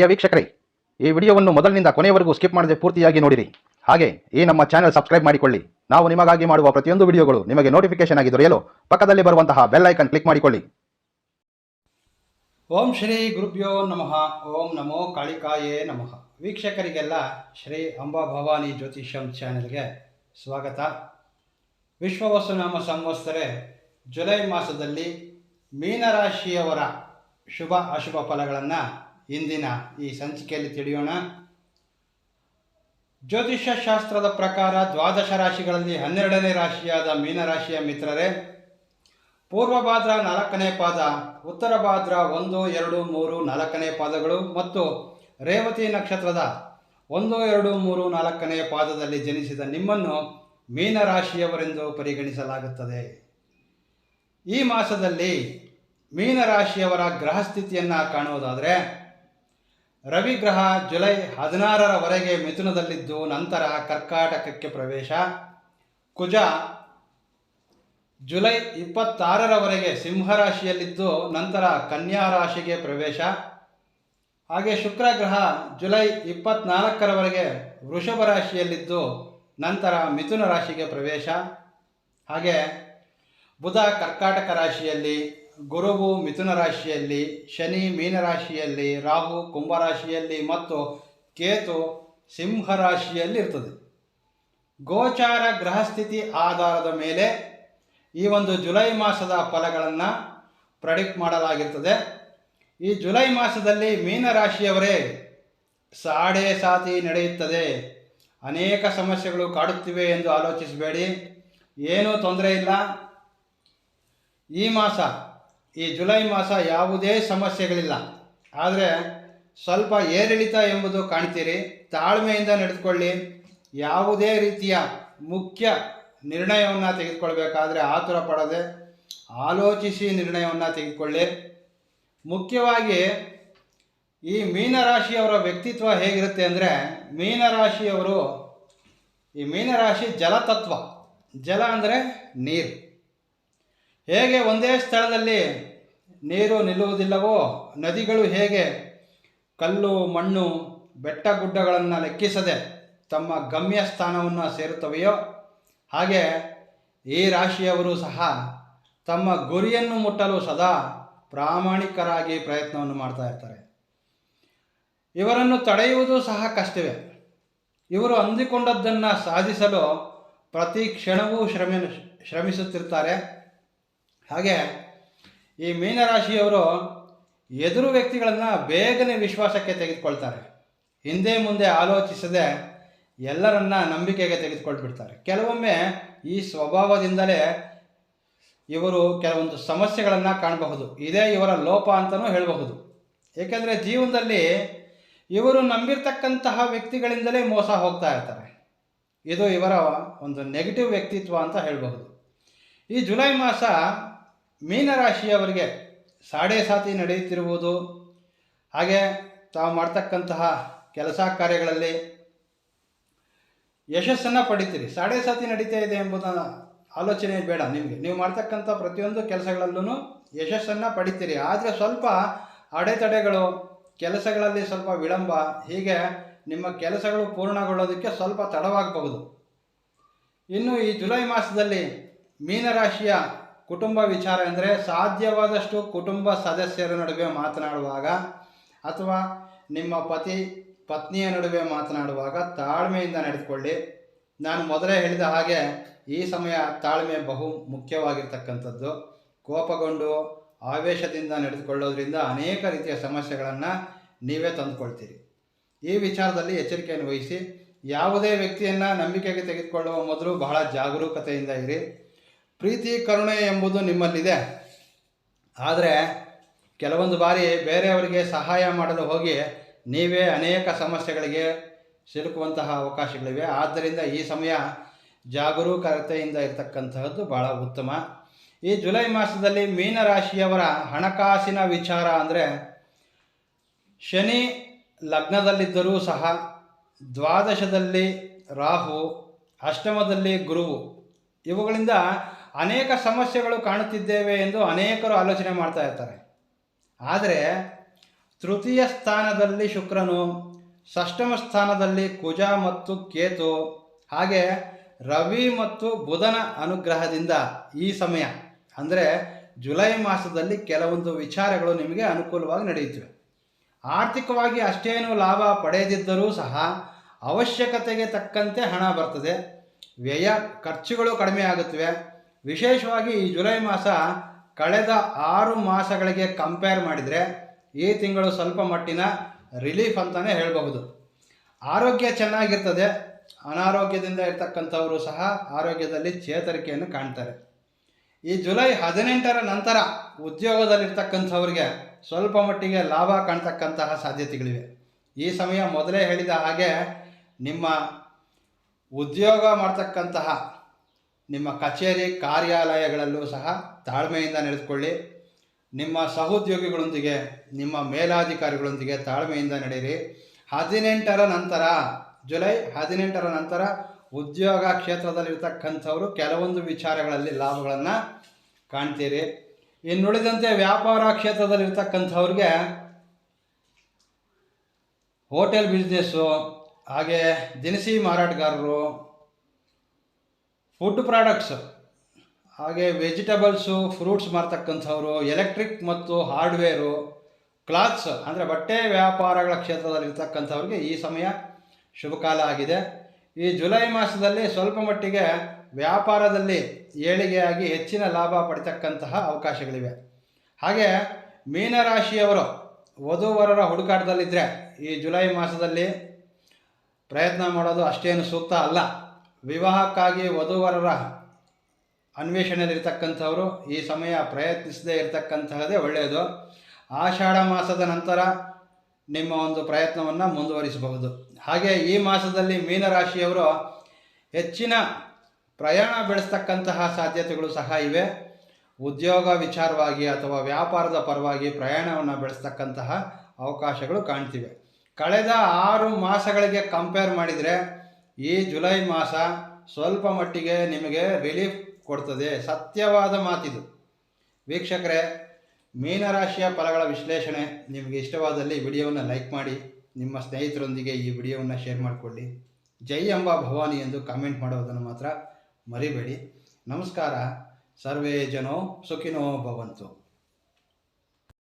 ಪ್ರಿಯ ವೀಕ್ಷಕರೇ, ಈ ವಿಡಿಯೋವನ್ನು ಮೊದಲಿನಿಂದ ಕೊನೆಯವರೆಗೂ ಸ್ಕಿಪ್ ಮಾಡದೆ ಪೂರ್ತಿಯಾಗಿ ನೋಡಿರಿ. ಹಾಗೆ, ಈ ನಮ್ಮ ಚಾನೆಲ್ ಸಬ್ಸ್ಕ್ರೈಬ್ ಮಾಡಿಕೊಳ್ಳಿ. ನಾವು ನಿಮಗಾಗಿ ಮಾಡುವ ಪ್ರತಿಯೊಂದು ವಿಡಿಯೋಗಳು ನಿಮಗೆ ನೋಟಿಫಿಕೇಶನ್ ಆಗಿ ದೊರೆಯಲು ಪಕ್ಕದಲ್ಲಿ ಬರುವಂತಹ ಬೆಲ್ ಐಕನ್ ಕ್ಲಿಕ್ ಮಾಡಿಕೊಳ್ಳಿ. ಓಂ ಶ್ರೀ ಗುರುಭ್ಯೋ ನಮಃ. ಓಂ ನಮೋ ಕಾಳಿಕಾಯೇ ನಮಃ. ವೀಕ್ಷಕರಿಗೆಲ್ಲ ಶ್ರೀ ಅಂಬಾ ಭವಾನಿ ಜ್ಯೋತಿಷಂ ಚಾನೆಲ್ಗೆ ಸ್ವಾಗತ. ವಿಶ್ವವಸುನಾಮ ಸಂವತ್ಸರೆ, ಜುಲೈ ಮಾಸದಲ್ಲಿ ಮೀನರಾಶಿಯವರ ಶುಭ ಅಶುಭ ಫಲಗಳನ್ನು ಇಂದಿನ ಈ ಸಂಚಿಕೆಯಲ್ಲಿ ತಿಳಿಯೋಣ. ಜ್ಯೋತಿಷ್ಯ ಶಾಸ್ತ್ರದ ಪ್ರಕಾರ ದ್ವಾದಶ ರಾಶಿಗಳಲ್ಲಿ ಹನ್ನೆರಡನೇ ರಾಶಿಯಾದ ಮೀನರಾಶಿಯ ಮಿತ್ರರೇ, ಪೂರ್ವ ಭಾದ್ರ ನಾಲ್ಕನೇ ಪಾದ, ಉತ್ತರ ಭಾದ್ರ ಒಂದು, ಎರಡು, ಮೂರು, ನಾಲ್ಕನೇ ಪಾದಗಳು ಮತ್ತು ರೇವತಿ ನಕ್ಷತ್ರದ ಒಂದು, ಎರಡು, ಮೂರು, ನಾಲ್ಕನೇ ಪಾದದಲ್ಲಿ ಜನಿಸಿದ ನಿಮ್ಮನ್ನು ಮೀನರಾಶಿಯವರೆಂದು ಪರಿಗಣಿಸಲಾಗುತ್ತದೆ. ಈ ಮಾಸದಲ್ಲಿ ಮೀನರಾಶಿಯವರ ಗ್ರಹಸ್ಥಿತಿಯನ್ನು ಕಾಣುವುದಾದರೆ ರವಿ ಗ್ರಹ ಜುಲೈ ಹದಿನಾರರವರೆಗೆ ಮಿಥುನದಲ್ಲಿದ್ದು ನಂತರ ಕರ್ಕಾಟಕಕ್ಕೆ ಪ್ರವೇಶ. ಕುಜ ಜುಲೈ ಇಪ್ಪತ್ತಾರರವರೆಗೆ ಸಿಂಹರಾಶಿಯಲ್ಲಿದ್ದು ನಂತರ ಕನ್ಯಾ ರಾಶಿಗೆ ಪ್ರವೇಶ. ಹಾಗೆ ಶುಕ್ರ ಗ್ರಹ ಜುಲೈ ಇಪ್ಪತ್ನಾಲ್ಕರವರೆಗೆ ವೃಷಭ ರಾಶಿಯಲ್ಲಿದ್ದು ನಂತರ ಮಿಥುನ ರಾಶಿಗೆ ಪ್ರವೇಶ. ಹಾಗೆ ಬುಧ ಕರ್ಕಾಟಕ ರಾಶಿಯಲ್ಲಿ ಗುರುವು ಮಿಥುನ ರಾಶಿಯಲ್ಲಿ, ಶನಿ ಮೀನರಾಶಿಯಲ್ಲಿ ರಾಹು ಕುಂಭರಾಶಿಯಲ್ಲಿ ಮತ್ತು ಕೇತು ಸಿಂಹ ರಾಶಿಯಲ್ಲಿ ಇರ್ತದೆ. ಗೋಚಾರ ಗ್ರಹಸ್ಥಿತಿ ಆಧಾರದ ಮೇಲೆ ಈ ಒಂದು ಜುಲೈ ಮಾಸದ ಫಲಗಳನ್ನು ಪ್ರಡಿಕ್ಟ್ ಮಾಡಲಾಗಿರ್ತದೆ. ಈ ಜುಲೈ ಮಾಸದಲ್ಲಿ ಮೀನರಾಶಿಯವರೇ ಸಾಡೆ ಸಾತಿ ನಡೆಯುತ್ತದೆ. ಅನೇಕ ಸಮಸ್ಯೆಗಳು ಕಾಡುತ್ತಿವೆ ಎಂದು ಆಲೋಚಿಸಬೇಡಿ. ಏನೂ ತೊಂದರೆ ಇಲ್ಲ. ಈ ಮಾಸ ಈ ಜುಲೈ ಮಾಸ ಯಾವುದೇ ಸಮಸ್ಯೆಗಳಿಲ್ಲ. ಆದರೆ ಸ್ವಲ್ಪ ಏರಿಳಿತ ಎಂಬುದು ಕಾಣ್ತೀರಿ. ತಾಳ್ಮೆಯಿಂದ ನಡೆದುಕೊಳ್ಳಿ. ಯಾವುದೇ ರೀತಿಯ ಮುಖ್ಯ ನಿರ್ಣಯವನ್ನು ತೆಗೆದುಕೊಳ್ಬೇಕಾದ್ರೆ ಆತುರ ಪಡದೆ ಆಲೋಚಿಸಿ ನಿರ್ಣಯವನ್ನು ತೆಗೆದುಕೊಳ್ಳಿ. ಮುಖ್ಯವಾಗಿ ಈ ಮೀನರಾಶಿಯವರ ವ್ಯಕ್ತಿತ್ವ ಹೇಗಿರುತ್ತೆ ಅಂದರೆ ಮೀನರಾಶಿಯವರು ಈ ಮೀನರಾಶಿ ಜಲತತ್ವ. ಜಲ ಅಂದರೆ ನೀರು. ಹೇಗೆ ಒಂದೇ ಸ್ಥಳದಲ್ಲಿ ನೀರು ನಿಲ್ಲುವುದಿಲ್ಲವೋ, ನದಿಗಳು ಹೇಗೆ ಕಲ್ಲು, ಮಣ್ಣು, ಬೆಟ್ಟ ಗುಡ್ಡಗಳನ್ನು ಲೆಕ್ಕಿಸದೆ ತಮ್ಮ ಗಮ್ಯ ಸ್ಥಾನವನ್ನು ಸೇರುತ್ತವೆಯೋ, ಹಾಗೆ ಈ ರಾಶಿಯವರು ಸಹ ತಮ್ಮ ಗುರಿಯನ್ನು ಮುಟ್ಟಲು ಸದಾ ಪ್ರಾಮಾಣಿಕರಾಗಿ ಪ್ರಯತ್ನವನ್ನು ಮಾಡ್ತಾ ಇರ್ತಾರೆ. ಇವರನ್ನು ತಡೆಯುವುದು ಸಹ ಕಷ್ಟವೇ. ಇವರು ಅಂದುಕೊಂಡದ್ದನ್ನು ಸಾಧಿಸಲು ಪ್ರತಿ ಕ್ಷಣವೂ ಶ್ರಮ ಶ್ರಮಿಸುತ್ತಿರ್ತಾರೆ. ಹಾಗೆ ಈ ಮೀನರಾಶಿಯವರು ಎದುರು ವ್ಯಕ್ತಿಗಳನ್ನು ಬೇಗನೆ ವಿಶ್ವಾಸಕ್ಕೆ ತೆಗೆದುಕೊಳ್ತಾರೆ. ಹಿಂದೆ ಮುಂದೆ ಆಲೋಚಿಸದೆ ಎಲ್ಲರನ್ನ ನಂಬಿಕೆಗೆ ತೆಗೆದುಕೊಳ್ಬಿಡ್ತಾರೆ. ಕೆಲವೊಮ್ಮೆ ಈ ಸ್ವಭಾವದಿಂದಲೇ ಇವರು ಕೆಲವೊಂದು ಸಮಸ್ಯೆಗಳನ್ನು ಕಾಣಬಹುದು. ಇದೇ ಇವರ ಲೋಪ ಅಂತಲೂ ಹೇಳಬಹುದು. ಏಕೆಂದರೆ ಜೀವನದಲ್ಲಿ ಇವರು ನಂಬಿರ್ತಕ್ಕಂತಹ ವ್ಯಕ್ತಿಗಳಿಂದಲೇ ಮೋಸ ಹೋಗ್ತಾ ಇರ್ತಾರೆ. ಇದು ಇವರ ಒಂದು ನೆಗೆಟಿವ್ ವ್ಯಕ್ತಿತ್ವ ಅಂತ ಹೇಳಬಹುದು. ಈ ಜುಲೈ ಮಾಸ ಮೀನರಾಶಿಯವರಿಗೆ ಸಾಡೆ ಸಾತಿ ನಡೆಯುತ್ತಿರುವುದು, ಹಾಗೆ ತಾವು ಮಾಡ್ತಕ್ಕಂತಹ ಕೆಲಸ ಕಾರ್ಯಗಳಲ್ಲಿ ಯಶಸ್ಸನ್ನು ಪಡಿತೀರಿ. ಸಾಡೆ ಸಾತಿ ನಡೀತಾ ಇದೆ ಎಂಬುದನ್ನು ಆಲೋಚನೆ ಬೇಡ ನಿಮಗೆ. ನೀವು ಮಾಡ್ತಕ್ಕಂಥ ಪ್ರತಿಯೊಂದು ಕೆಲಸಗಳಲ್ಲೂ ಯಶಸ್ಸನ್ನು ಪಡಿತೀರಿ. ಆದರೆ ಸ್ವಲ್ಪ ಅಡೆತಡೆಗಳು, ಕೆಲಸಗಳಲ್ಲಿ ಸ್ವಲ್ಪ ವಿಳಂಬ, ಹೀಗೆ ನಿಮ್ಮ ಕೆಲಸಗಳು ಪೂರ್ಣಗೊಳ್ಳೋದಕ್ಕೆ ಸ್ವಲ್ಪ ತಡವಾಗಬಹುದು. ಇನ್ನು ಈ ಜುಲೈ ಮಾಸದಲ್ಲಿ ಮೀನರಾಶಿಯ ಕುಟುಂಬ ವಿಚಾರ ಎಂದರೆ ಸಾಧ್ಯವಾದಷ್ಟು ಕುಟುಂಬ ಸದಸ್ಯರ ನಡುವೆ ಮಾತನಾಡುವಾಗ ಅಥವಾ ನಿಮ್ಮ ಪತಿ, ಪತ್ನಿಯ ನಡುವೆ ಮಾತನಾಡುವಾಗ ತಾಳ್ಮೆಯಿಂದ ನಡೆದುಕೊಳ್ಳಿ. ನಾನು ಮೊದಲೇ ಹೇಳಿದ ಹಾಗೆ ಈ ಸಮಯ ತಾಳ್ಮೆ ಬಹು ಮುಖ್ಯವಾಗಿರ್ತಕ್ಕಂಥದ್ದು. ಕೋಪಗೊಂಡು ಆವೇಶದಿಂದ ನಡೆದುಕೊಳ್ಳೋದ್ರಿಂದ ಅನೇಕ ರೀತಿಯ ಸಮಸ್ಯೆಗಳನ್ನು ನೀವೇ ತಂದುಕೊಳ್ತೀರಿ. ಈ ವಿಚಾರದಲ್ಲಿ ಎಚ್ಚರಿಕೆಯನ್ನು ವಹಿಸಿ, ಯಾವುದೇ ವ್ಯಕ್ತಿಯನ್ನು ನಂಬಿಕೆಗೆ ತೆಗೆದುಕೊಳ್ಳುವ ಮೊದಲು ಬಹಳ ಜಾಗರೂಕತೆಯಿಂದ ಇರಿ. ಪ್ರೀತಿ, ಕರುಣೆ ಎಂಬುದು ನಿಮ್ಮಲ್ಲಿದೆ. ಆದರೆ ಕೆಲವೊಂದು ಬಾರಿ ಬೇರೆಯವರಿಗೆ ಸಹಾಯ ಮಾಡಲು ಹೋಗಿ ನೀವೇ ಅನೇಕ ಸಮಸ್ಯೆಗಳಿಗೆ ಸಿಲುಕುವಂತಹ ಅವಕಾಶಗಳಿವೆ. ಆದ್ದರಿಂದ ಈ ಸಮಯ ಜಾಗರೂಕತೆಯಿಂದ ಇರತಕ್ಕಂತಹದ್ದು ಬಹಳ ಉತ್ತಮ. ಈ ಜುಲೈ ಮಾಸದಲ್ಲಿ ಮೀನರಾಶಿಯವರ ಹಣಕಾಸಿನ ವಿಚಾರ ಅಂದರೆ ಶನಿ ಲಗ್ನದಲ್ಲಿದ್ದರೂ ಸಹ ದ್ವಾದಶದಲ್ಲಿ ರಾಹು, ಅಷ್ಟಮದಲ್ಲಿ ಗುರುವು. ಇವುಗಳಿಂದ ಅನೇಕ ಸಮಸ್ಯೆಗಳು ಕಾಣುತ್ತಿದ್ದೇವೆ ಎಂದು ಅನೇಕರು ಆಲೋಚನೆ ಮಾಡ್ತಾ ಇರ್ತಾರೆ. ಆದರೆ, ತೃತೀಯ ಸ್ಥಾನದಲ್ಲಿ ಶುಕ್ರನು ಷಷ್ಠಮ ಸ್ಥಾನದಲ್ಲಿ ಕುಜ ಮತ್ತು ಕೇತು, ಹಾಗೆ ರವಿ ಮತ್ತು ಬುಧನ ಅನುಗ್ರಹದಿಂದ ಈ ಸಮಯ, ಅಂದರೆ ಜುಲೈ ಮಾಸದಲ್ಲಿ ಕೆಲವೊಂದು ವಿಚಾರಗಳು ನಿಮಗೆ ಅನುಕೂಲವಾಗಿ ನಡೆಯುತ್ತವೆ. ಆರ್ಥಿಕವಾಗಿ ಅಷ್ಟೇನು ಲಾಭ ಪಡೆಯದಿದ್ದರೂ ಸಹ ಅವಶ್ಯಕತೆಗೆ ತಕ್ಕಂತೆ ಹಣ ಬರ್ತದೆ. ವ್ಯಯ, ಖರ್ಚುಗಳು ಕಡಿಮೆ ಆಗುತ್ತವೆ. ವಿಶೇಷವಾಗಿ ಈ ಜುಲೈ ಮಾಸ ಕಳೆದ ಆರು ಮಾಸಗಳಿಗೆ ಕಂಪೇರ್ ಮಾಡಿದರೆ ಈ ತಿಂಗಳು ಸ್ವಲ್ಪ ಮಟ್ಟಿನ ರಿಲೀಫ್ ಅಂತಲೇ ಹೇಳಬಹುದು. ಆರೋಗ್ಯ ಚೆನ್ನಾಗಿರ್ತದೆ, ಅನಾರೋಗ್ಯದಿಂದ ಇರ್ತಕ್ಕಂಥವರು ಸಹ ಆರೋಗ್ಯದಲ್ಲಿ ಚೇತರಿಕೆಯನ್ನು ಕಾಣ್ತಾರೆ. ಈ ಜುಲೈ ಹದಿನೆಂಟರ ನಂತರ ಉದ್ಯೋಗದಲ್ಲಿರ್ತಕ್ಕಂಥವ್ರಿಗೆ ಸ್ವಲ್ಪ ಮಟ್ಟಿಗೆ ಲಾಭ ಕಾಣ್ತಕ್ಕಂತಹ ಸಾಧ್ಯತೆಗಳಿವೆ. ಈ ಸಮಯ ಮೊದಲೇ ಹೇಳಿದ ಹಾಗೆ ನಿಮ್ಮ ಉದ್ಯೋಗ ಮಾಡ್ತಕ್ಕಂತಹ ನಿಮ್ಮ ಕಚೇರಿ ಕಾರ್ಯಾಲಯಗಳಲ್ಲೂ ಸಹ ತಾಳ್ಮೆಯಿಂದ ನಡೆದುಕೊಳ್ಳಿ. ನಿಮ್ಮ ಸಹೋದ್ಯೋಗಿಗಳೊಂದಿಗೆ, ನಿಮ್ಮ ಮೇಲಾಧಿಕಾರಿಗಳೊಂದಿಗೆ ತಾಳ್ಮೆಯಿಂದ ನಡೆಯಿರಿ. ಹದಿನೆಂಟರ ನಂತರ, ಜುಲೈ ಹದಿನೆಂಟರ ನಂತರ ಉದ್ಯೋಗ ಕ್ಷೇತ್ರದಲ್ಲಿರ್ತಕ್ಕಂಥವರು ಕೆಲವೊಂದು ವಿಚಾರಗಳಲ್ಲಿ ಲಾಭಗಳನ್ನು ಕಾಣ್ತೀರಿ. ಇನ್ನುಳಿದಂತೆ ವ್ಯಾಪಾರ ಕ್ಷೇತ್ರದಲ್ಲಿರ್ತಕ್ಕಂಥವ್ರಿಗೆ ಹೋಟೆಲ್ ಬಿಸ್ನೆಸ್ಸು, ಹಾಗೆ ದಿನಸಿ ಮಾರಾಟಗಾರರು ಫುಡ್ ಪ್ರಾಡಕ್ಟ್ಸ್ ಹಾಗೆ ವೆಜಿಟೇಬಲ್ಸು ಫ್ರೂಟ್ಸ್ ಮಾರ್ತಕ್ಕಂಥವ್ರು ಎಲೆಕ್ಟ್ರಿಕ್ ಮತ್ತು ಹಾರ್ಡ್ವೇರು ಕ್ಲಾತ್ಸ್ ಅಂದರೆ ಬಟ್ಟೆ ವ್ಯಾಪಾರಗಳ ಕ್ಷೇತ್ರದಲ್ಲಿರ್ತಕ್ಕಂಥವ್ರಿಗೆ ಈ ಸಮಯ ಶುಭಕಾಲ ಆಗಿದೆ. ಈ ಜುಲೈ ಮಾಸದಲ್ಲಿ ಸ್ವಲ್ಪ ಮಟ್ಟಿಗೆ ವ್ಯಾಪಾರದಲ್ಲಿ ಏಳಿಗೆಯಾಗಿ ಹೆಚ್ಚಿನ ಲಾಭ ಪಡಿತಕ್ಕಂತಹ ಅವಕಾಶಗಳಿವೆ. ಹಾಗೆ ಮೀನರಾಶಿಯವರು, ವಧುವರರ ಹುಡುಕಾಟದಲ್ಲಿದ್ದರೆ ಈ ಜುಲೈ ಮಾಸದಲ್ಲಿ ಪ್ರಯತ್ನ ಮಾಡೋದು ಅಷ್ಟೇನು ಸೂಕ್ತ ಅಲ್ಲ. ವಿವಾಹಕ್ಕಾಗಿ ವಧುವರರ ಅನ್ವೇಷಣೆಯಲ್ಲಿರ್ತಕ್ಕಂಥವರು ಈ ಸಮಯ ಪ್ರಯತ್ನಿಸದೇ ಇರತಕ್ಕಂತಹದೇ ಒಳ್ಳೆಯದು. ಆಷಾಢ ಮಾಸದ ನಂತರ ನಿಮ್ಮ ಒಂದು ಪ್ರಯತ್ನವನ್ನು ಮುಂದುವರಿಸಬಹುದು. ಹಾಗೆ ಈ ಮಾಸದಲ್ಲಿ ಮೀನರಾಶಿಯವರು ಹೆಚ್ಚಿನ ಪ್ರಯಾಣ ಬೆಳೆಸ್ತಕ್ಕಂತಹ ಸಾಧ್ಯತೆಗಳು ಸಹ ಇವೆ. ಉದ್ಯೋಗ ವಿಚಾರವಾಗಿ ಅಥವಾ ವ್ಯಾಪಾರದ ಪರವಾಗಿ ಪ್ರಯಾಣವನ್ನು ಬೆಳೆಸ್ತಕ್ಕಂತಹ ಅವಕಾಶಗಳು ಕಾಣ್ತಿವೆ. ಕಳೆದ ಆರು ಮಾಸಗಳಿಗೆ ಕಂಪೇರ್ ಮಾಡಿದರೆ ಈ ಜುಲೈ ಮಾಸ ಸ್ವಲ್ಪ ಮಟ್ಟಿಗೆ ನಿಮಗೆ ರಿಲೀಫ್ ಕೊಡ್ತದೆ. ಸತ್ಯವಾದ ಮಾತಿದು. ವೀಕ್ಷಕರೇ, ಮೀನರಾಶಿಯ ಫಲಗಳ ವಿಶ್ಲೇಷಣೆ ನಿಮಗೆ ಇಷ್ಟವಾದಲ್ಲಿ ವಿಡಿಯೋವನ್ನು ಲೈಕ್ ಮಾಡಿ, ನಿಮ್ಮ ಸ್ನೇಹಿತರೊಂದಿಗೆ ಈ ವಿಡಿಯೋವನ್ನು ಶೇರ್ ಮಾಡಿಕೊಳ್ಳಿ. ಜೈ ಅಂಬಾ ಭವಾನಿ ಎಂದು ಕಾಮೆಂಟ್ ಮಾಡೋದನ್ನು ಮಾತ್ರ ಮರಿಬೇಡಿ. ನಮಸ್ಕಾರ. ಸರ್ವೇ ಜನೋ ಸುಖಿನೋ ಭವಂತು.